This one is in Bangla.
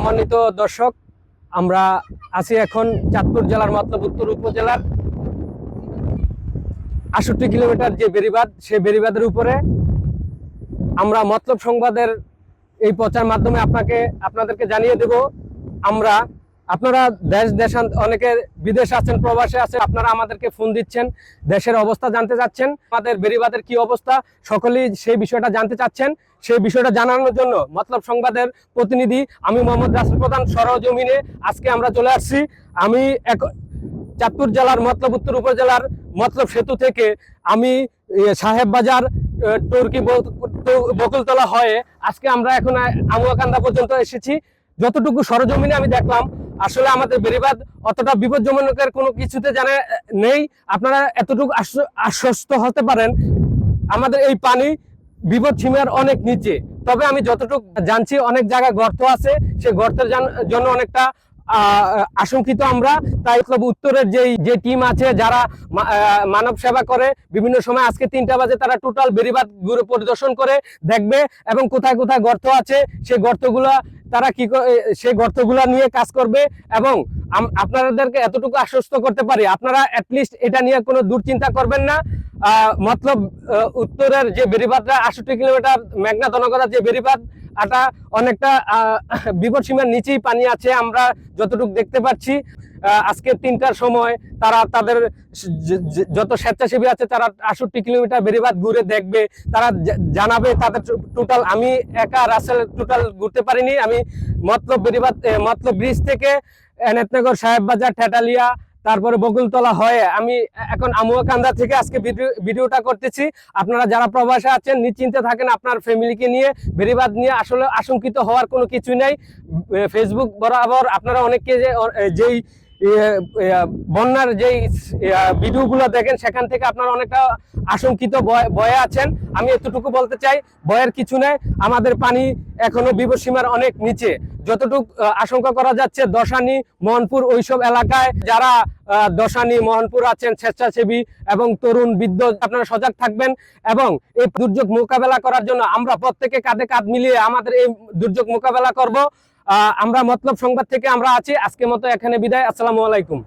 সম্মানিত দর্শক, আমরা আছি এখন চাঁদপুর জেলার মতলব উত্তর উপজেলার আষট্টি কিলোমিটার যে বেরিবাদ সে বেরিবাদের উপরে আমরা মতলব সংবাদের এই প্রচার মাধ্যমে আপনাকে, আপনাদেরকে জানিয়ে দেব, আমরা আপনারা দেশ, দেশান অনেকে বিদেশে আছেন, প্রবাসে আছেন, আপনারা আমাদেরকে ফোন দিচ্ছেন, দেশের অবস্থা জানতে চাচ্ছেন, আমাদের বেরিবাদের কি অবস্থা, সকলেই সেই বিষয়টা জানতে চাচ্ছেন, সেই বিষয়টা জানানোর জন্য মতলব সংবাদের প্রতিনিধি আমি মোহাম্মদ রাসুল প্রধান, সরজমিনে আজকে আমরা চলে আসছি। আমি এক চাঁদপুর জেলার মতলব উত্তর উপজেলার মতলব সেতু থেকে আমি সাহেব বাজার টর্কি বকুলতলা হয়ে আজকে আমরা এখন আমুয়াকান্দা পর্যন্ত এসেছি। যতটুকু সরজমিনে আমি দেখলাম আসলে আমাদের বেরিবাদ অতটা বিপজ্জনকের কোনো কিছুতে জানা নেই। আপনারা এতটুকু আশ্ব- আশ্বস্ত হতে পারেন। আমাদের এই পানি বিপদ সীমার অনেক নিচে। তবে আমি যতটুকু জানছি, অনেক জায়গায় গর্ত আছে। সে গর্তের জন্য অনেকটা আশঙ্কিত আমরা। তাই ক্লাব উত্তরের যেই, যে টিম আছে, যারা মানব সেবা করে, বিভিন্ন সময় আজকে তিনটা বাজে তারা টোটাল বেরিবাদ ঘুরে পরিদর্শন করে দেখবে এবং কোথায় কোথায় গর্ত আছে সেই গর্তগুলা তারা কি সেই গর্তগুলা নিয়ে কাজ করবে এবং আপনাদেরকে এতটুকু আশ্বস্ত করতে পারি। আপনারা অ্যাটলিস্ট এটা নিয়ে কোনো দুর্চিন্তা করবেন না। মতলব উত্তরের যে বেরিবাদটা আষট্টি কিলোমিটার মেঘনা দনগরা যে বেরিবাদ আটা অনেকটা বিপদ সীমার নিচেই পানি আছে, আমরা যতটুকু দেখতে পাচ্ছি। আজকে তিনটার সময় তারা তাদের যত স্বেচ্ছাসেবী আছে, তারা আষট্টি কিলোমিটার বেরিবাদ ঘুরে দেখবে, তারা জানাবে তাদের টোটাল আমি একা রাসেল টোটাল ঘুরতে পারিনি, আমি মতলব বেরিবাদ মতলব ব্রিজ থেকে এনায়তনগর সাহেব বাজার ঠেটালিয়া, তারপরে বকুলতলা হয়ে আমি এখন আমুয়াকান্দা থেকে আজকে ভিডিও, ভিডিওটা করতেছি। আপনারা যারা প্রবাসে আছেন, নিশ্চিন্তে থাকেন আপনার ফ্যামিলিকে নিয়ে বেরিবাদ নিয়ে আসলে আশঙ্কিত হওয়ার কোনো কিছু নেই। ফেসবুক বরাবর আপনারা অনেককে যেই বন্যার যেই ভিডিওগুলো দেখেন, সেখান থেকে আপনারা অনেকটা আশঙ্কিত ভয়- আছেন। আমি এতটুকু বলতে চাই ভয়ের কিছু নেই, আমাদের পানি এখনও বিপদসীমার অনেক নিচে। যতটুকু আশঙ্কা করা যাচ্ছে, দশানি মোহনপুর ওইসব এলাকায় যারা দশানি মোহনপুর আছেন, স্বেচ্ছাসেবী এবং তরুণ, বৃদ্ধ, আপনারা সজাগ থাকবেন এবং এই দুর্যোগ মোকাবেলা করার জন্য আমরা প্রত্যেকে কাঁধে কাঁধ মিলিয়ে আমাদের এই দুর্যোগ মোকাবেলা করব। আমরা মতলব সংবাদ থেকে আমরা আছি। আজকের মতো এখানে বিদায়। আসসালামু আলাইকুম।